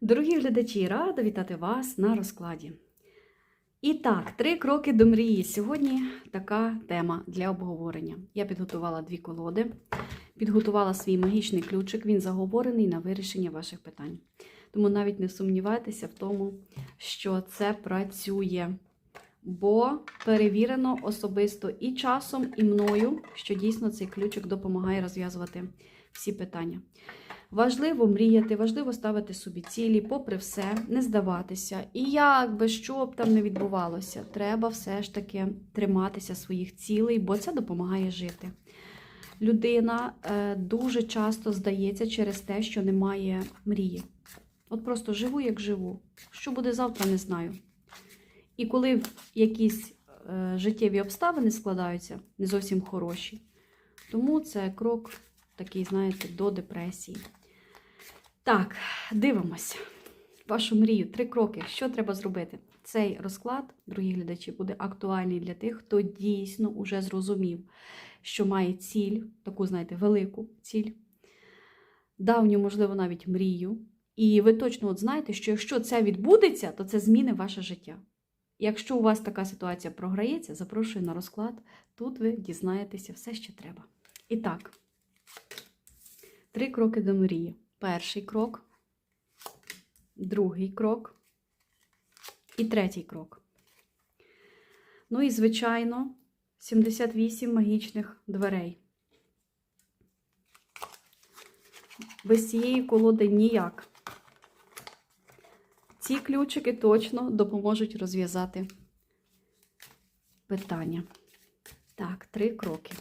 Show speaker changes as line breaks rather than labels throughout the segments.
Дорогі глядачі, рада вітати вас на розкладі. І так, три кроки до мрії. Сьогодні така тема для обговорення. Я підготувала дві колоди, підготувала свій магічний ключик, він заговорений на вирішення ваших питань. Тому навіть не сумнівайтеся в тому, що це працює. Бо перевірено особисто і часом, і мною, що дійсно цей ключик допомагає розв'язувати всі питання. Важливо мріяти, важливо ставити собі цілі, попри все, не здаватися. І як би що б там не відбувалося, треба все ж таки триматися своїх цілей, бо це допомагає жити. Людина е, дуже часто здається через те, що немає мрії. От просто живу, як живу. Що буде завтра, не знаю. І коли якісь е, життєві обставини складаються, не зовсім хороші, тому це крок такий, знаєте, до депресії. Так, дивимося. Вашу мрію, три кроки. Що треба зробити? Цей розклад, дорогі глядачі, буде актуальний для тих, хто дійсно уже зрозумів, що має ціль, таку, знаєте, велику ціль, давню, можливо, навіть мрію. І ви точно от знаєте, що якщо це відбудеться, то це зміни ваше життя. Якщо у вас така ситуація програється, запрошую на розклад. Тут ви дізнаєтеся все, що треба. І так, три кроки до мрії. Перший крок, другий крок і третій крок. Ну і, звичайно, 78 магічних дверей. Без цієї колоди ніяк. Ці ключики точно допоможуть розв'язати питання. Так, три кроки.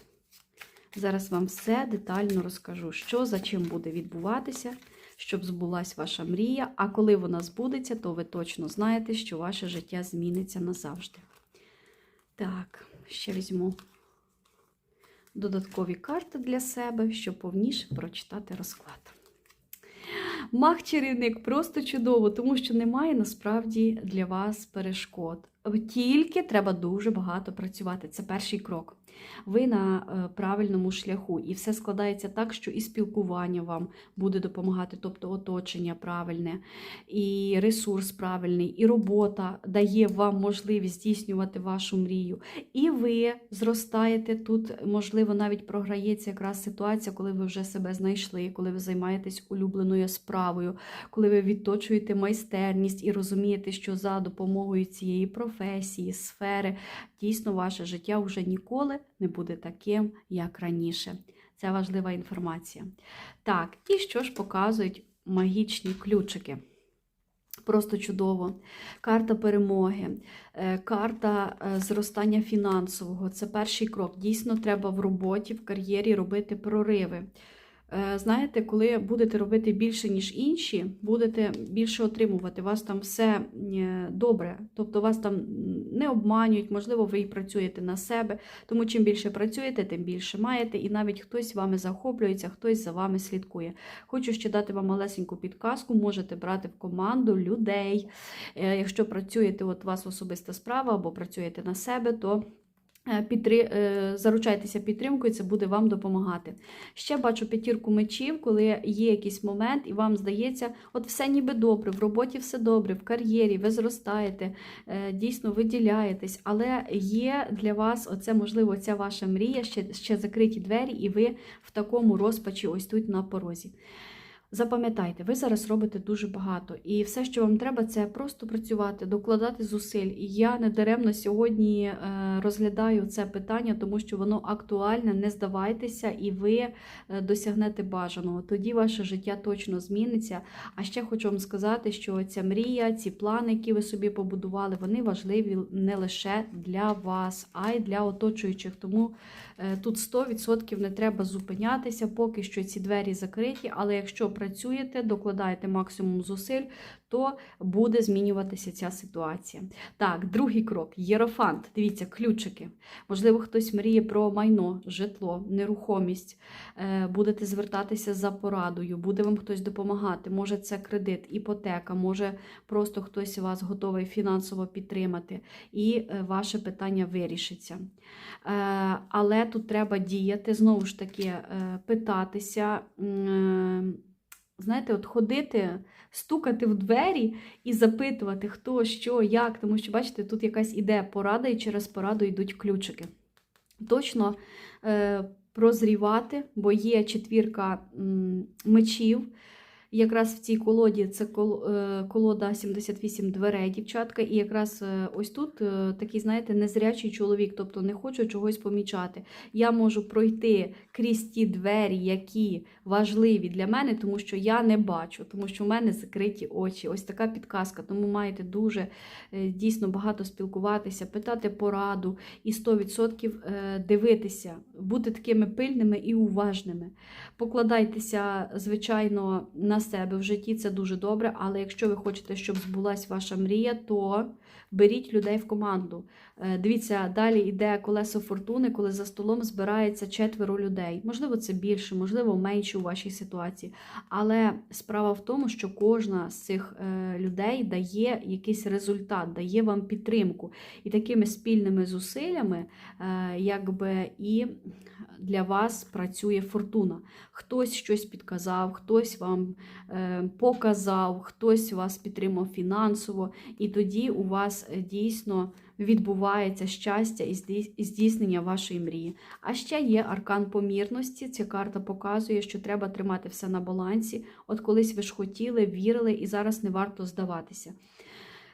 Зараз вам все детально розкажу, що за чим буде відбуватися, щоб збулась ваша мрія. А коли вона збудеться, то ви точно знаєте, що ваше життя зміниться назавжди. Так, ще візьму додаткові карти для себе, щоб повніше прочитати розклад. Маг-чарівник просто чудово, тому що немає насправді для вас перешкод. Тільки треба дуже багато працювати. Це перший крок. Ви на е, правильному шляху, і все складається так, що і спілкування вам буде допомагати, тобто оточення правильне, і ресурс правильний, і робота дає вам можливість здійснювати вашу мрію. І ви зростаєте тут, можливо, навіть програється якраз ситуація, коли ви вже себе знайшли, коли ви займаєтесь улюбленою справою, коли ви відточуєте майстерність і розумієте, що за допомогою цієї професії, сфери, дійсно ваше життя вже ніколи не буде таким, як раніше. Це важлива інформація. Так, і що ж показують магічні ключики? Просто чудово. Карта перемоги, е, карта е, зростання фінансового це перший крок. Дійсно, треба в роботі, в кар'єрі робити прориви. Е, Знаєте, коли будете робити більше, ніж інші, будете більше отримувати. У вас там все е, добре, тобто вас там не обманюють, можливо, ви і працюєте на себе. Тому чим більше працюєте, тим більше маєте, і навіть хтось вами захоплюється, хтось за вами слідкує. Хочу ще дати вам малесеньку підказку, можете брати в команду людей. Е, Якщо працюєте, от вас особиста справа або працюєте на себе, то Підтри... е, Заручайтеся підтримкою, це буде вам допомагати. Ще бачу п'ятірку мечів, коли є якийсь момент, і вам здається, от все ніби добре, в роботі все добре, в кар'єрі, ви зростаєте, е, дійсно виділяєтесь, але є для вас, оце, можливо, ця ваша мрія, ще, ще закриті двері, і ви в такому розпачі ось тут на порозі. Запам'ятайте, ви зараз робите дуже багато, і все, що вам треба, це просто працювати, докладати зусиль. І я недаремно сьогодні е, розглядаю це питання, тому що воно актуальне. Не здавайтеся, і ви е, досягнете бажаного. Тоді ваше життя точно зміниться. А ще хочу вам сказати, що ця мрія, ці плани, які ви собі побудували, вони важливі не лише для вас, а й для оточуючих. Тому тут 100% не треба зупинятися, поки що ці двері закриті. Але якщо працюєте, докладаєте максимум зусиль, то буде змінюватися ця ситуація. Так, другий крок єрофант. Дивіться, ключики. Можливо, хтось мріє про майно, житло, нерухомість. Е, Будете звертатися за порадою, буде вам хтось допомагати. Може, це кредит, іпотека, може просто хтось вас готовий фінансово підтримати, і е, ваше питання вирішиться. Але тут треба діяти, знову ж таки, е, питатися. е, знаєте, от ходити, стукати в двері і запитувати, хто, що, як, тому що, бачите, тут якась іде порада, і через пораду йдуть ключики. Точно е, прозрівати, бо є четвірка м, Якраз в цій колоді це е, колода 78 дверей, дівчатка, і якраз е, ось тут е, такий, знаєте, незрячий чоловік, тобто не хочу чогось помічати. Я можу пройти крізь ті двері, які важливі для мене, тому що я не бачу, тому що в мене закриті очі. Ось така підказка. Тому маєте дуже дійсно багато спілкуватися, питати пораду і 100% е, дивитися, бути такими пильними і уважними. Покладайтеся, звичайно, на себе в житті, це дуже добре. Але якщо ви хочете, щоб збулась ваша мрія, то беріть людей в команду. Е, Дивіться, далі йде колесо фортуни, коли за столом збирається четверо людей. Можливо, це більше, можливо, менше у вашій ситуації. Але справа в тому, що кожна з цих е, людей дає якийсь результат, дає вам підтримку. І такими спільними зусиллями, е, якби і для вас працює фортуна. Хтось щось підказав, хтось вам показав, хтось вас підтримав фінансово, і тоді у вас е, дійсно відбувається щастя і здійснення вашої мрії. А ще є аркан помірності. Ця карта показує, що треба тримати все на балансі. От колись ви ж хотіли, вірили, і зараз не варто здаватися.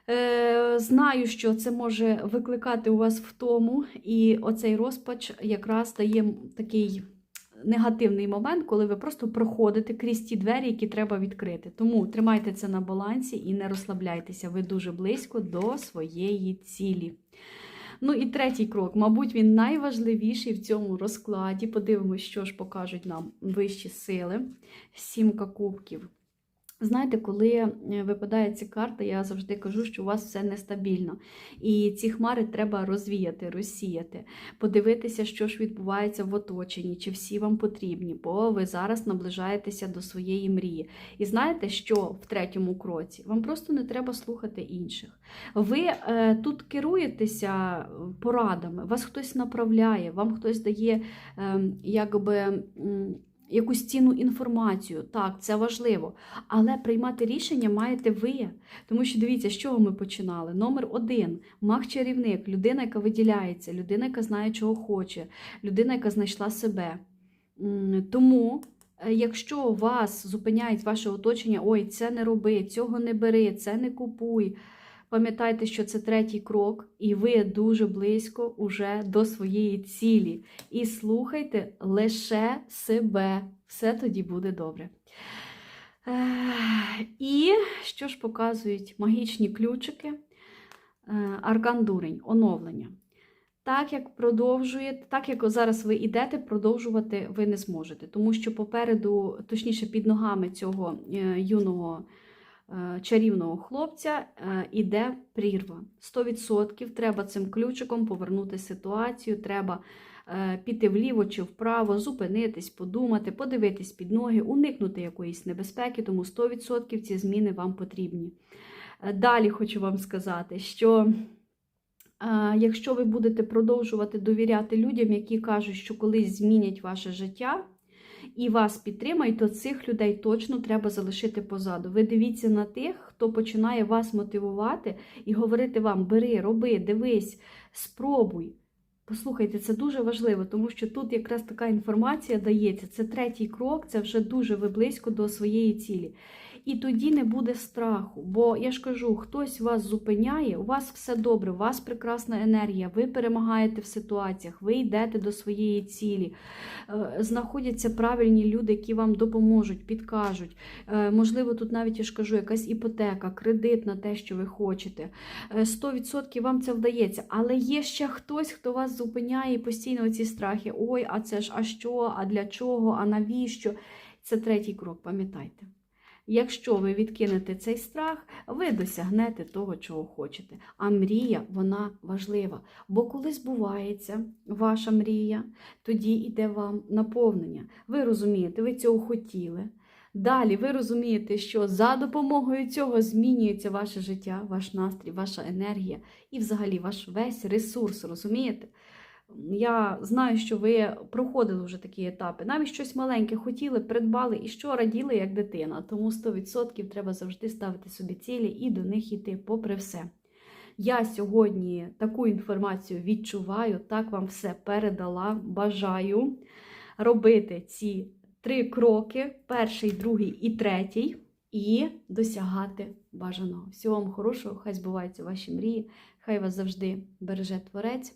Е, Знаю, що це може викликати у вас втому, і оцей розпач якраз дає такий негативний момент, коли ви просто проходите крізь ті двері, які треба відкрити. Тому тримайте це на балансі і не розслабляйтеся. Ви дуже близько до своєї цілі. Ну і третій крок, мабуть, він найважливіший в цьому розкладі. Подивимось, що ж покажуть нам вищі сили. Сімка кубків. Знаєте, коли е, випадає ця карта, я завжди кажу, що у вас все нестабільно. І ці хмари треба розвіяти, розсіяти, подивитися, що ж відбувається в оточенні, чи всі вам потрібні, бо ви зараз наближаєтеся до своєї мрії. І знаєте, що в третьому кроці? Вам просто не треба слухати інших. Ви е, тут керуєтеся порадами, вас хтось направляє, вам хтось дає е, якби. Якусь цінну інформацію, так, це важливо. Але приймати рішення маєте ви. Тому що дивіться, з чого ми починали. Номер один маг-чарівник, людина, яка виділяється, людина, яка знає, чого хоче, людина, яка знайшла себе. Тому, е, якщо вас зупиняють ваше оточення, ой, це не роби, цього не бери, це не купуй. Пам'ятайте, що це третій крок, і ви дуже близько уже до своєї цілі. І слухайте лише себе. Все тоді буде добре. І що ж показують магічні ключики? Е, Аркан дурень, оновлення. Так як продовжуєте, так як зараз ви йдете, продовжувати ви не зможете, тому що попереду, точніше, під ногами цього е, юного чарівного хлопця е, іде прірва. 100% треба цим ключиком повернути ситуацію, треба е, піти вліво чи вправо, зупинитись, подумати, подивитись під ноги, уникнути якоїсь небезпеки, тому 100% ці зміни вам потрібні. Е, Далі хочу вам сказати, що е, якщо ви будете продовжувати довіряти людям, які кажуть, що колись змінять ваше життя, і вас підтримають, то цих людей точно треба залишити позаду. Ви дивіться на тих, хто починає вас мотивувати і говорити вам: бери, роби, дивись, спробуй. Послухайте, це дуже важливо, тому що тут якраз така інформація дається. Це третій крок, це вже дуже ви близько до своєї цілі. І тоді не буде страху. Бо я ж кажу, хтось вас зупиняє, у вас все добре, у вас прекрасна енергія, ви перемагаєте в ситуаціях, ви йдете до своєї цілі. Е, Знаходяться правильні люди, які вам допоможуть, підкажуть. Е, Можливо, тут навіть я ж кажу, якась іпотека, кредит на те, що ви хочете. Е, 100% вам це вдається. Але є ще хтось, хто вас зупиняє і постійно ці страхи. Ой, а це ж а що, а для чого, а навіщо? Це третій крок, пам'ятайте. Якщо ви відкинете цей страх, ви досягнете того, чого хочете. А мрія, вона важлива. Бо коли збувається ваша мрія, тоді йде вам наповнення. Ви розумієте, ви цього хотіли. Далі ви розумієте, що за допомогою цього змінюється ваше життя, ваш настрій, ваша енергія і взагалі ваш весь ресурс, розумієте? Я знаю, що ви проходили вже такі етапи. Навіть щось маленьке хотіли, придбали і що раділи як дитина. Тому 100% треба завжди ставити собі цілі і до них йти, попри все. Я сьогодні таку інформацію відчуваю, так вам все передала. Бажаю робити ці три кроки: перший, другий і третій, і досягати бажаного. Всього вам хорошого, хай збуваються ваші мрії, хай вас завжди береже творець.